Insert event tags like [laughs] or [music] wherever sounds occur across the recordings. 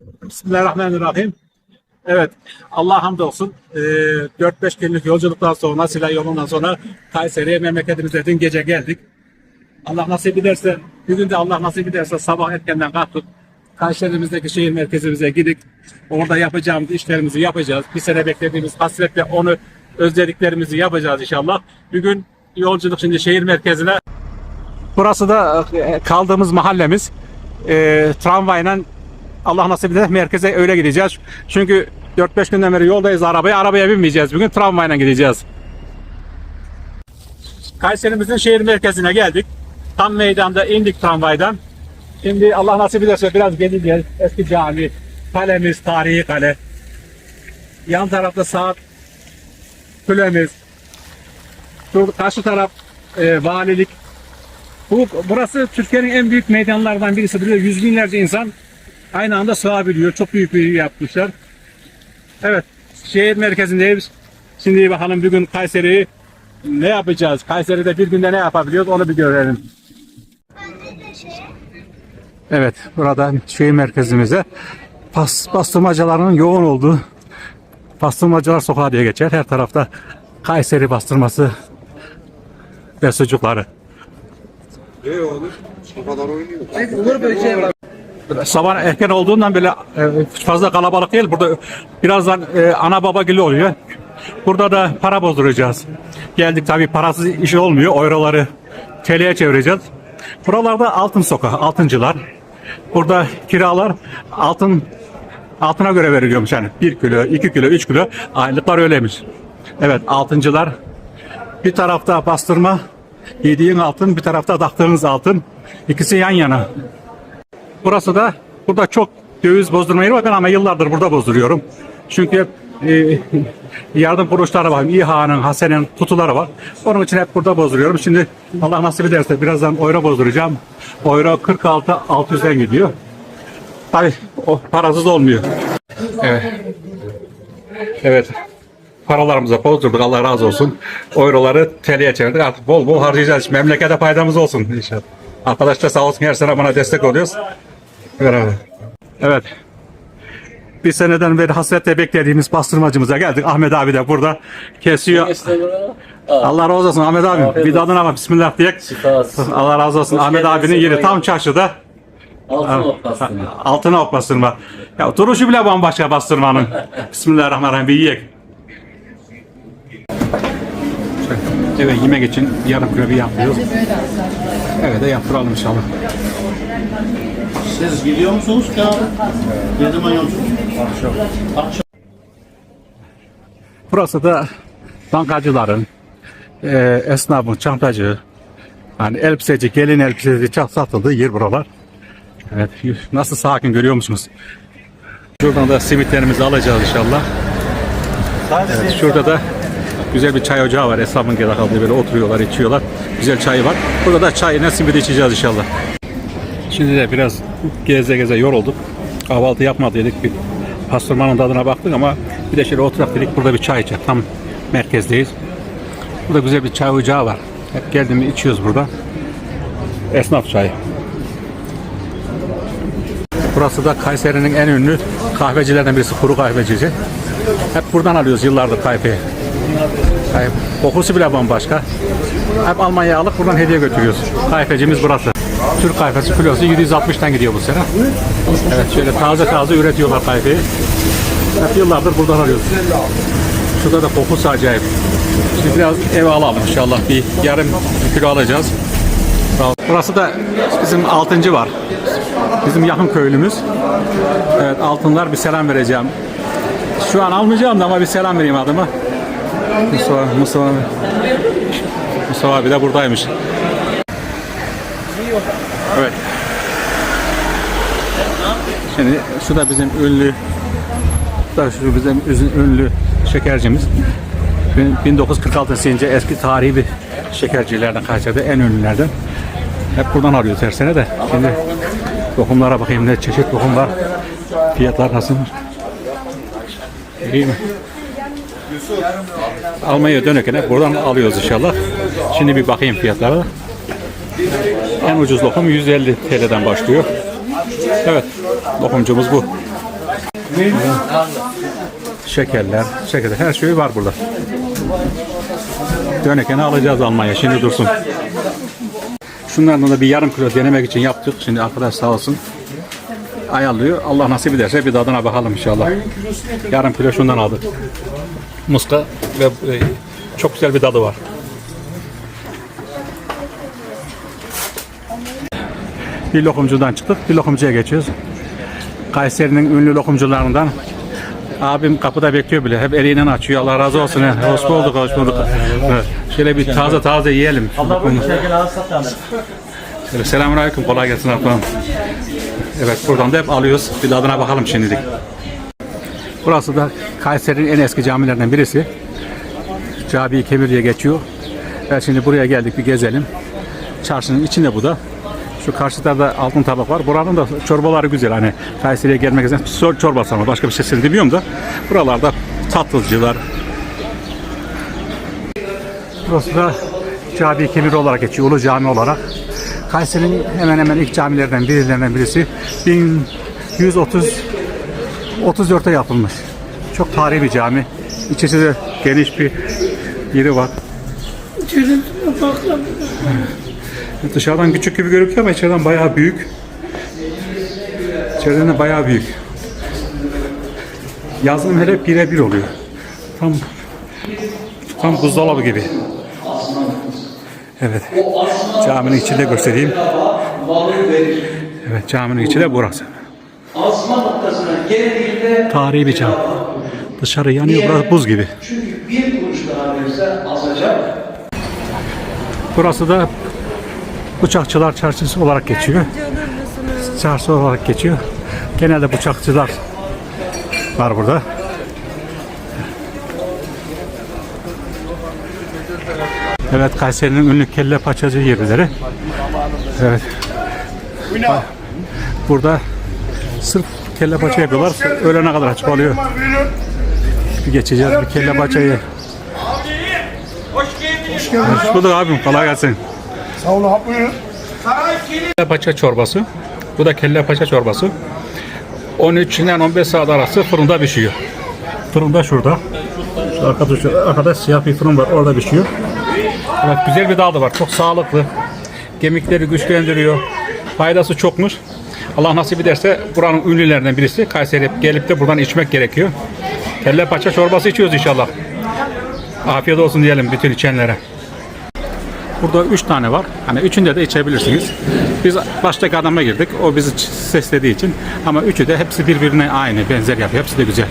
Bismillahirrahmanirrahim. Evet, Allah hamdolsun. Ee, 4-5 günlük yolculuktan sonra, silah yolundan sonra Kayseri'ye memleketimize dün gece geldik. Allah nasip ederse, bugün de Allah nasip ederse sabah erkenden kalktık. Kayseri'mizdeki şehir merkezimize gidip orada yapacağımız işlerimizi yapacağız. Bir sene beklediğimiz hasretle onu özlediklerimizi yapacağız inşallah. Bugün yolculuk şimdi şehir merkezine. Burası da e, kaldığımız mahallemiz. E, tramvayla Allah nasip eder merkeze öyle gideceğiz. Çünkü 4-5 günden beri yoldayız arabaya. Arabaya binmeyeceğiz bugün. Tramvayla gideceğiz. Kayserimizin şehir merkezine geldik. Tam meydanda indik tramvaydan. Şimdi Allah nasip ederse biraz geleceğiz. Eski cami, kalemiz, tarihi kale. Yan tarafta saat kulemiz. Şu karşı taraf e, valilik. Bu, burası Türkiye'nin en büyük meydanlardan birisi. Burada yüz binlerce insan aynı anda sığabiliyor. Çok büyük bir yapmışlar. Evet, şehir merkezindeyiz. Şimdi bakalım bugün Kayseri'yi ne yapacağız? Kayseri'de bir günde ne yapabiliyoruz onu bir görelim. Evet, burada şehir merkezimize pas, bastırmacıların yoğun olduğu bastırmacılar sokağı diye geçer. Her tarafta Kayseri bastırması ve sucukları. Sabah erken olduğundan böyle e, fazla kalabalık değil. Burada birazdan e, ana baba gibi oluyor. Burada da para bozduracağız. Geldik tabii parasız iş olmuyor. Euroları TL'ye çevireceğiz. Buralarda altın sokağı, altıncılar. Burada kiralar altın altına göre veriliyormuş yani 1 kilo, 2 kilo, 3 kilo aylıklar öyleymiş. Evet altıncılar bir tarafta bastırma yediğin altın bir tarafta taktığınız altın ikisi yan yana. Burası da burada çok döviz bozdurma yeri var ben ama yıllardır burada bozduruyorum. Çünkü hep e, [laughs] yardım kuruluşları var. İHA'nın, Hasen'in kutuları var. Onun için hep burada bozduruyorum. Şimdi Allah nasip ederse birazdan euro bozduracağım. Euro 46 600'den gidiyor. Tabii o parasız olmuyor. Evet. Evet. Paralarımıza bozdurduk Allah razı olsun. Euroları TL'ye çevirdik. Artık bol bol harcayacağız. Memlekete faydamız olsun inşallah. Arkadaşlar sağ olsun her sene bana destek oluyoruz. Beraber. Evet. Bir seneden beri hasretle beklediğimiz bastırmacımıza geldik. Ahmet abi de burada kesiyor. Allah razı olsun Ahmet abi. Bir tadına bak bismillah diye. Şifası. Allah razı olsun. Hoş Ahmet abinin yeri tam çarşıda. Altın opasını. Altına ok bastırma. Ya duruşu bile bambaşka bastırmanın. [laughs] Bismillahirrahmanirrahim bir yiyek. Evet yemek için yarım kilo bir yapıyoruz. Evet de yaptıralım inşallah. Siz gidiyor musunuz ki abi? Ne zaman yolculuk? Akşam. Akşam. Burası da bankacıların, e, esnafın, çantacı, hani elbiseci, gelin elbiseci çok satıldığı yer buralar. Evet, nasıl sakin görüyor musunuz? Şuradan da simitlerimizi alacağız inşallah. Evet, şurada da güzel bir çay ocağı var. Esnafın gel kaldığı böyle oturuyorlar, içiyorlar. Güzel çay var. Burada da çayına simit içeceğiz inşallah. Şimdi de biraz geze geze yorulduk. Kahvaltı yapmadıydık. Bir pastırmanın tadına baktık ama bir de şöyle oturak dedik burada bir çay içelim. Tam merkezdeyiz. Burada güzel bir çay ocağı var. Hep geldiğimi içiyoruz burada. Esnaf çayı. Burası da Kayseri'nin en ünlü kahvecilerden birisi. Kuru kahvecici. Hep buradan alıyoruz yıllardır kahveyi. Kahve- Kokusu bile bambaşka. Hep Almanya'ya alıp buradan hediye götürüyoruz. Kahvecimiz burası. Türk kahvesi kilosu 760'tan gidiyor bu sene. Evet şöyle taze taze üretiyorlar kahveyi. Hep yıllardır buradan alıyoruz. Şurada da kokusu acayip. Şimdi biraz eve alalım inşallah. Bir yarım kilo alacağız. Burası da bizim altıncı var. Bizim yakın köylümüz. Evet altınlar bir selam vereceğim. Şu an almayacağım da ama bir selam vereyim adıma. Mustafa, Mustafa, Mustafa abi de buradaymış. Evet. Şimdi şu da bizim ünlü da şu bizim ünlü şekercimiz. Bin- 1946 senince eski tarihi bir şekercilerden Kayseri'de en ünlülerden. Hep buradan alıyoruz her sene de. Şimdi lokumlara bakayım ne çeşit lokum var. Fiyatlar nasıl? İyi mi? Almanya dönerken hep buradan alıyoruz inşallah. Şimdi bir bakayım fiyatlara. En ucuz lokum 150 TL'den başlıyor. Evet, lokumcumuz bu. Şekerler, şekerler, her şey var burada. Dönekeni alacağız Almanya, şimdi dursun. Şunlardan da bir yarım kilo denemek için yaptık. Şimdi arkadaş sağ olsun ayarlıyor. Allah nasip ederse bir tadına bakalım inşallah. Yarım kilo şundan aldık. Muska ve e, çok güzel bir tadı var. Bir lokumcudan çıktık, bir lokumcuya geçiyoruz. Kayseri'nin ünlü lokumcularından abim kapıda bekliyor bile. Hep eliyle açıyor. Allah razı olsun. he. Hoş bulduk, hoş bulduk. Evet. Şöyle bir taze taze yiyelim. Şöyle selamünaleyküm. Kolay gelsin ablam. Evet buradan da hep alıyoruz. Bir tadına bakalım şimdilik. Burası da Kayseri'nin en eski camilerinden birisi. Cabi Kebir diye geçiyor. Evet şimdi buraya geldik bir gezelim. Çarşının içinde bu da. Şu karşıda da altın tabak var. Buranın da çorbaları güzel. Hani Kayseri'ye gelmek için çorbası ama başka bir şey bilmiyorum da. Buralarda tatlıcılar. Burası da Cabi Kebir olarak geçiyor. Ulu Cami olarak. Kayseri'nin hemen hemen ilk camilerinden birilerinden birisi. 1130 34'te yapılmış. Çok tarihi bir cami. İçerisi de geniş bir yeri var. Dışarıdan küçük gibi görünüyor ama içeriden bayağı büyük. İçeriden de bayağı büyük. Yazın hele bire bir oluyor. Tam tam buzdolabı gibi. Evet. Caminin içinde göstereyim. Evet caminin içi de burası. Asma noktasına gelindiğinde Tarihi bir cami. Dışarı yanıyor burası buz gibi. çünkü bir kuruş daha verse azacak. Burası da Bıçakçılar Çarşısı olarak geçiyor. Çarşı olarak geçiyor. Genelde bıçakçılar var burada. Evet Kayseri'nin ünlü kelle paçacı yerleri. Evet. Burada sırf kelle paça yapıyorlar. Öğlene kadar açık oluyor. Bir geçeceğiz bir kelle paçayı. Hoş bulduk abim. Kolay gelsin. Sağ olun abi buyurun. Kelle paça çorbası. Bu da kelle paça çorbası. 13 ile 15 saat arası fırında pişiyor. Fırında şurada. Şu arkada, şu arkada siyah bir fırın var. Orada pişiyor. Evet, güzel bir tadı var. Çok sağlıklı. Kemikleri güçlendiriyor. Faydası çokmuş. Allah nasip ederse buranın ünlülerinden birisi. Kayseri gelip de buradan içmek gerekiyor. Kelle paça çorbası içiyoruz inşallah. Afiyet olsun diyelim bütün içenlere. Burada üç tane var. Hani üçünde de içebilirsiniz. Biz baştaki adama girdik. O bizi seslediği için. Ama üçü de hepsi birbirine aynı, benzer yapıyor. Hepsi de güzel.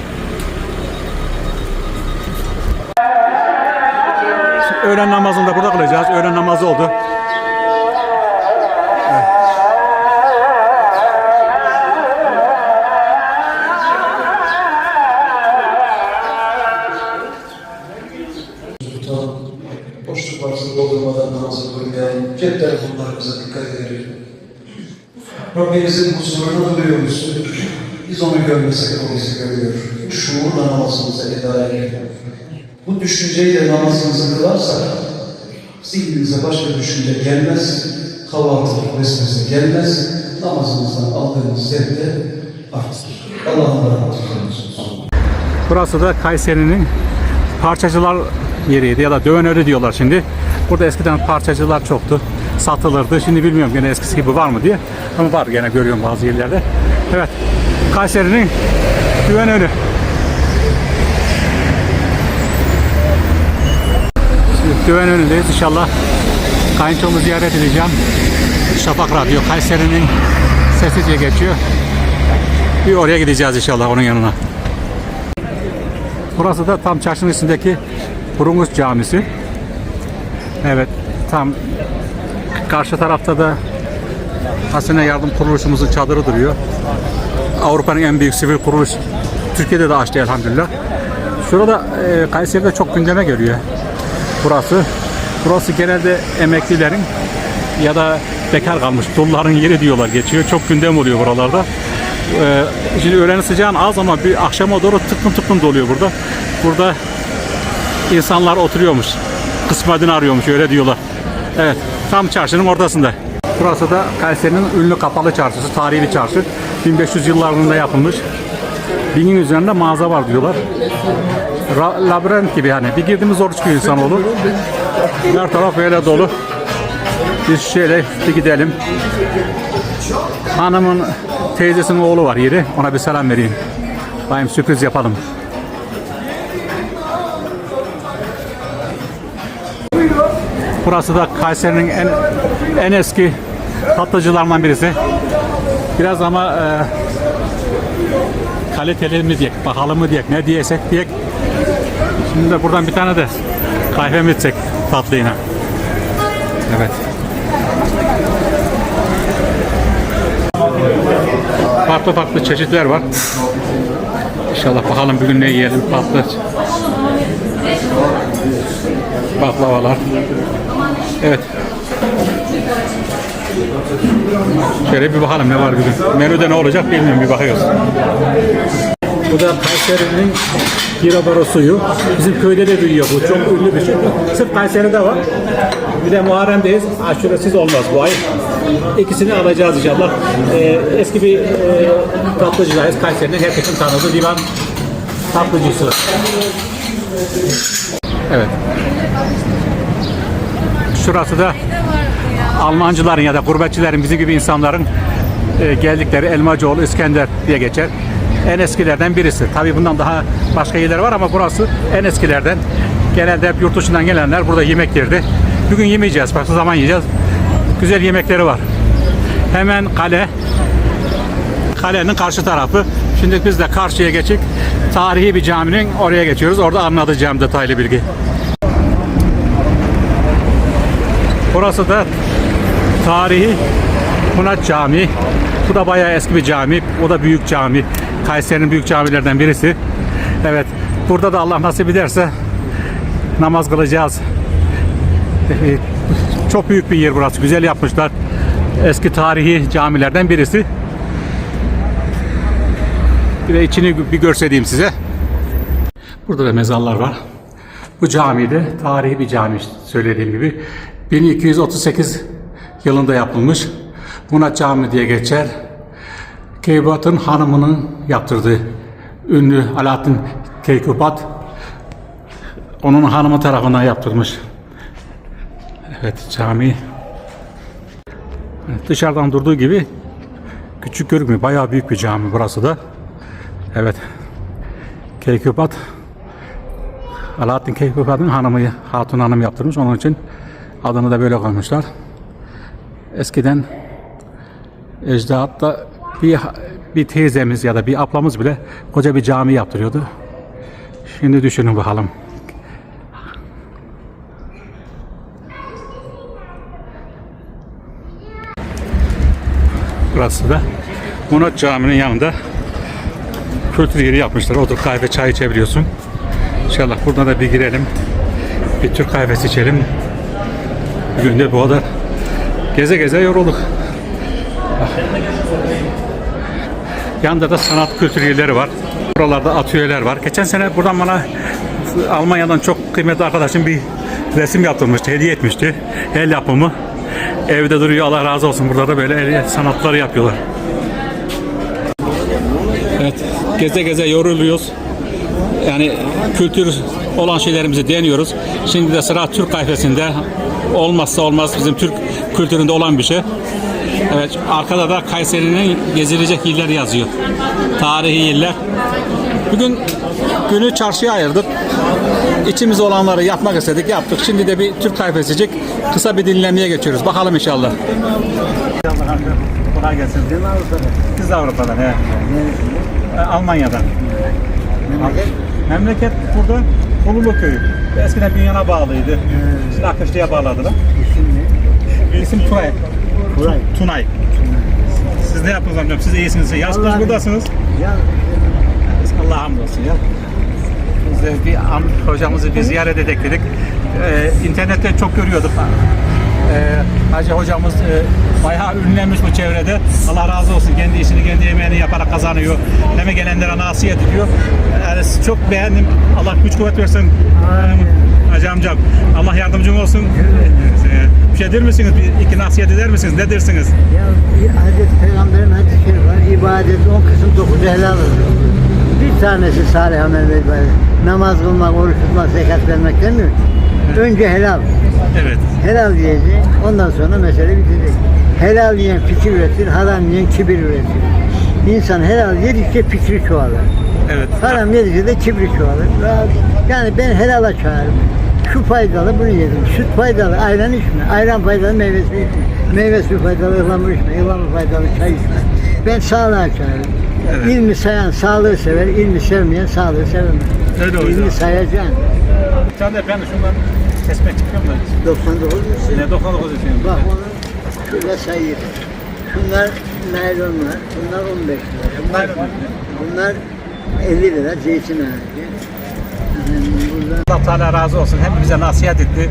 Öğlen namazını da burada kılacağız. Öğlen namazı oldu. boşluk varsa doldurmadan namazı kılmayan, cep telefonlarımıza dikkat edelim. Rabbimizin huzurunu duyuyoruz. Biz onu görmesek o bizi görüyor. Şuurla namazımızı eda edelim. Düşünceyle namazımızı kılarsak zihnimize başka düşünce gelmez, kahvaltılık vesvese gelmez, namazımızdan aldığımız zevk de. Allah'ın rahmeti olsun. Burası da Kayseri'nin parçacılar yeriydi ya da döneri diyorlar şimdi. Burada eskiden parçacılar çoktu. Satılırdı. Şimdi bilmiyorum gene eskisi gibi var mı diye. Ama var gene görüyorum bazı yerlerde. Evet. Kayseri'nin düven düven önündeyiz. İnşallah kayınçomu ziyaret edeceğim. Şafak Radyo Kayseri'nin sesi diye geçiyor. Bir oraya gideceğiz inşallah onun yanına. Burası da tam çarşının üstündeki Burungus Camisi. Evet, tam karşı tarafta da Hasene Yardım Kuruluşumuzun çadırı duruyor. Avrupa'nın en büyük sivil kuruluş Türkiye'de de açtı elhamdülillah. Şurada e, Kayseri'de çok gündeme geliyor. Burası. Burası genelde emeklilerin ya da bekar kalmış dulların yeri diyorlar geçiyor. Çok gündem oluyor buralarda. Ee, şimdi öğlen sıcağın az ama bir akşama doğru tıklım tıklım doluyor burada. Burada insanlar oturuyormuş. Kısmetini arıyormuş öyle diyorlar. Evet tam çarşının ortasında. Burası da Kayseri'nin ünlü kapalı çarşısı, tarihi bir çarşı. 1500 yıllarında yapılmış. binin üzerinde mağaza var diyorlar. Ra- labirent gibi yani. Bir girdiğimiz zor çıkıyor insanoğlu. Her taraf böyle dolu. Biz şöyle bir gidelim. Hanımın teyzesinin oğlu var yeri. Ona bir selam vereyim. Bayım sürpriz yapalım. Burası da Kayseri'nin en en eski tatlıcılarından birisi. Biraz ama e, kaliteli mi diyek, pahalı mı diyek, ne diyesek diyek. Şimdi de buradan bir tane de kahve mi içsek tatlıyla. Evet. Farklı farklı çeşitler var. İnşallah bakalım bugün ne yiyelim. Farklı baklavalar. Evet. Şöyle bir bakalım ne var bugün. Menüde ne olacak bilmiyorum bir bakıyoruz. Bu da Kayseri'nin Girabaro suyu. Bizim köyde de büyüyor bu. Çok ünlü bir şey. Sırf Kayseri'de var. Bir de Muharrem'deyiz. Aşuresiz olmaz bu ay. İkisini alacağız inşallah. Ee, eski bir e, tatlıcıdayız. Kayseri'nin herkesin tanıdığı divan tatlıcısı. Evet. Şurası da Almancıların ya da gurbetçilerin bizim gibi insanların e, geldikleri Elmacıoğlu İskender diye geçer. En eskilerden birisi. Tabii bundan daha başka yerler var ama burası en eskilerden. Genelde hep yurt dışından gelenler burada yemek yerdi. Bugün yemeyeceğiz. Farklı zaman yiyeceğiz. Güzel yemekleri var. Hemen kale. Kalenin karşı tarafı. Şimdi biz de karşıya geçip tarihi bir caminin oraya geçiyoruz. Orada anlatacağım detaylı bilgi. Burası da tarihi Hunat Camii. Bu da bayağı eski bir cami. O da büyük cami. Kayseri'nin büyük camilerden birisi. Evet. Burada da Allah nasip ederse namaz kılacağız. Ee, Çok büyük bir yer burası. Güzel yapmışlar. Eski tarihi camilerden birisi. Bir de içini bir görsedeyim size. Burada da mezarlar var. Bu camide tarihi bir cami söylediğim gibi. 1238 yılında yapılmış. Buna cami diye geçer. Keykubat'ın hanımının yaptırdığı ünlü Alaaddin Keykubat onun hanımı tarafından yaptırmış. Evet cami dışarıdan durduğu gibi küçük görünmüyor. Bayağı büyük bir cami burası da. Evet. Keykubat Alaaddin Keykubat'ın hanımı Hatun Hanım yaptırmış. Onun için adını da böyle koymuşlar. Eskiden ecdatta bir bir teyzemiz ya da bir ablamız bile koca bir cami yaptırıyordu. Şimdi düşünün bakalım. Burası da Munat Camii'nin yanında kültür yeri yapmışlar. Otur kahve çay içebiliyorsun. İnşallah buradan da bir girelim. Bir Türk kahvesi içelim. Bugün de bu kadar. Geze geze yorulduk. Yanında da sanat kültür yerleri var. Buralarda atölyeler var. Geçen sene buradan bana Almanya'dan çok kıymetli arkadaşım bir resim yaptırmıştı, hediye etmişti. El yapımı. Evde duruyor Allah razı olsun. Burada da böyle el sanatları yapıyorlar. Evet, geze geze yoruluyoruz. Yani kültür olan şeylerimizi deniyoruz. Şimdi de sıra Türk kahvesinde. Olmazsa olmaz bizim Türk kültüründe olan bir şey. Evet, arkada da Kayseri'nin gezilecek yerler yazıyor. Tarihi yerler. Bugün günü çarşıya ayırdık. İçimiz olanları yapmak istedik, yaptık. Şimdi de bir Türk kahvesicik kısa bir dinlemeye geçiyoruz. Bakalım inşallah. Kolay gelsin. Biz de Avrupa'dan. He. E, Almanya'dan. Memleket burada Ululu köyü. Eskiden Bünyan'a bağlıydı. Şimdi Akışlı'ya bağladılar. İsim Tunay. Tunay. Tunay. Siz ne yaptınız amcam? Siz iyisiniz. Yaz kış buradasınız. Allah'a hamdolsun ya. Biz de bir am, hocamızı bir ziyaret edek dedik. Ee, internette çok görüyorduk. Ee, Hacı hocamız e, bayağı ünlenmiş bu çevrede. Allah razı olsun. Kendi işini, kendi yemeğini yaparak kazanıyor. Hem gelendere nasihat ediyor. Yani çok beğendim. Allah güç kuvvet versin. Hacı amcam. Allah yardımcın olsun. Ee, bir şey der misiniz? Bir, iki nasihat eder misiniz? Ne dersiniz? Ya Hazreti Peygamber'in hadisi var. İbadet 10 kısım 9 helal olur. Bir tanesi salih amel ve ibadet. Namaz kılmak, oruç tutmak, zekat vermek demiyor. Önce helal. Evet. Helal diyecek. Ondan sonra mesele bitecek. Helal yiyen fikir üretir, haram yiyen kibir üretir. İnsan helal yedikçe fikri çoğalır. Evet. Haram yedikçe de kibri çoğalır. Yani ben helala çağırırım. Şu faydalı bunu yedim. Süt faydalı, ayran içme. Ayran faydalı, meyve suyu içme. Meyve suyu faydalı, ıhlamur içme. Ihlamur faydalı, çay içme. Ben sağlığa çağırırım. İlmi sayan sağlığı sever, ilmi sevmeyen sağlığı sevmez. Öyle hocam. İlmi sayacaksın. Bir tane de ben şundan kesmek çıkıyorum da. 99 musun? Ne 99 için. Bak onu şurada sayayım. Şunlar naylonlar, bunlar 15 lira. Bunlar, bunlar 50 lira zeytin ağacı. Allah Teala razı olsun. Hem bize nasihat etti.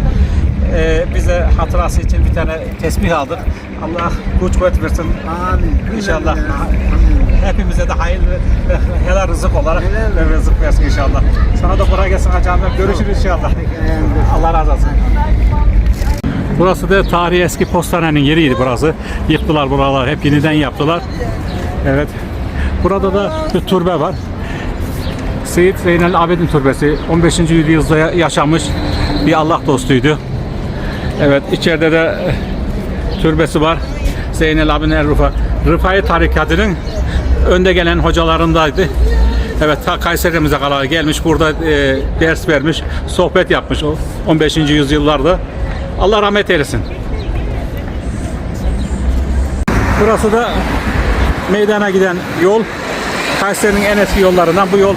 Ee, bize hatırası için bir tane tesbih aldık. Allah güç kuvvet versin. Amin. İnşallah. Hepimize de hayırlı ve helal rızık olarak Helal. rızık versin inşallah. Sana da kolay gelsin Hacı Ahmet. Görüşürüz inşallah. Allah razı olsun. Burası da tarihi eski postanenin yeriydi burası. Yıktılar buralar. Hep yeniden yaptılar. Evet. Burada da bir türbe var. Seyit Zeynel Abidin Türbesi 15. yüzyılda yaşamış bir Allah dostuydu. Evet içeride de türbesi var. Zeynel Abidin El Rufa. Rıfai tarikatının önde gelen hocalarındaydı. Evet ta Kayseri'mize kadar gelmiş burada e, ders vermiş, sohbet yapmış o 15. yüzyıllarda. Allah rahmet eylesin. Burası da meydana giden yol. Kayseri'nin en eski yollarından bu yol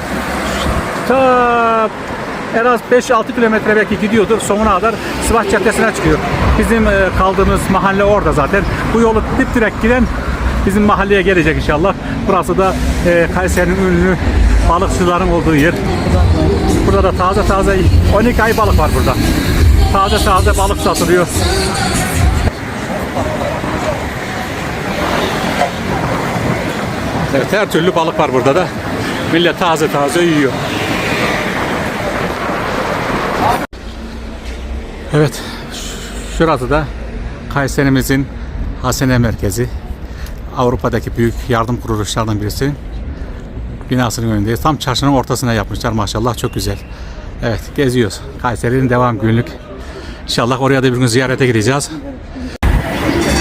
ta en az 5-6 kilometre belki gidiyordur. Sonuna kadar Sivas Caddesi'ne çıkıyor. Bizim e, kaldığımız mahalle orada zaten. Bu yolu dip direkt giden bizim mahalleye gelecek inşallah. Burası da e, Kayseri'nin ünlü balıkçıların olduğu yer. Burada da taze taze 12 ay balık var burada. Taze taze balık satılıyor. Evet her türlü balık var burada da. Millet taze taze yiyor. Evet. Şurası da Kayserimizin Hasene Merkezi. Avrupa'daki büyük yardım kuruluşlarından birisi. Binasının önündeyiz. Tam çarşının ortasına yapmışlar maşallah. Çok güzel. Evet geziyoruz. Kayseri'nin devam günlük. İnşallah oraya da bir gün ziyarete gideceğiz.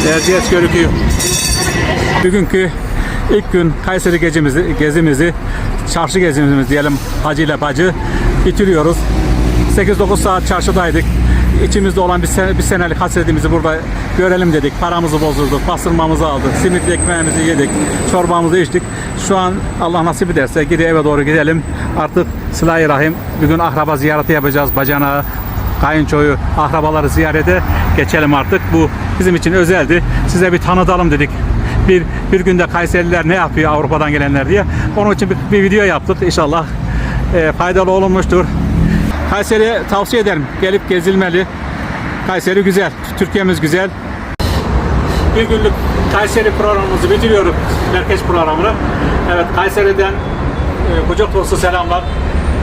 Erciyes Görükü bugünkü ilk gün Kayseri gezimizi, gezimizi çarşı gezimizi diyelim hacı ile bacı bitiriyoruz. 8-9 saat çarşıdaydık. İçimizde olan bir, sene, bir senelik hasretimizi burada görelim dedik. Paramızı bozdurduk, pastırmamızı aldık, simitli ekmeğimizi yedik, çorbamızı içtik. Şu an Allah nasip ederse geri eve doğru gidelim. Artık sıla rahim bir gün akraba ziyareti yapacağız. Bacanağı, kayınçoyu, akrabaları ziyarete geçelim artık. Bu bizim için özeldi. Size bir tanıtalım dedik. Bir, bir günde Kayseriler ne yapıyor Avrupa'dan gelenler diye. Onun için bir, bir video yaptık. İnşallah e, faydalı olunmuştur. Kayseri'ye tavsiye ederim. Gelip gezilmeli. Kayseri güzel. Türkiye'miz güzel. Bir günlük Kayseri programımızı bitiriyorum. Merkez programını. Evet Kayseri'den e, kucak dolusu selamlar.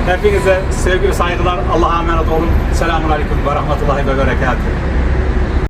Hepinize sevgili saygılar. Allah'a emanet olun. Selamun Aleyküm ve Rahmetullahi ve Berekatuhu.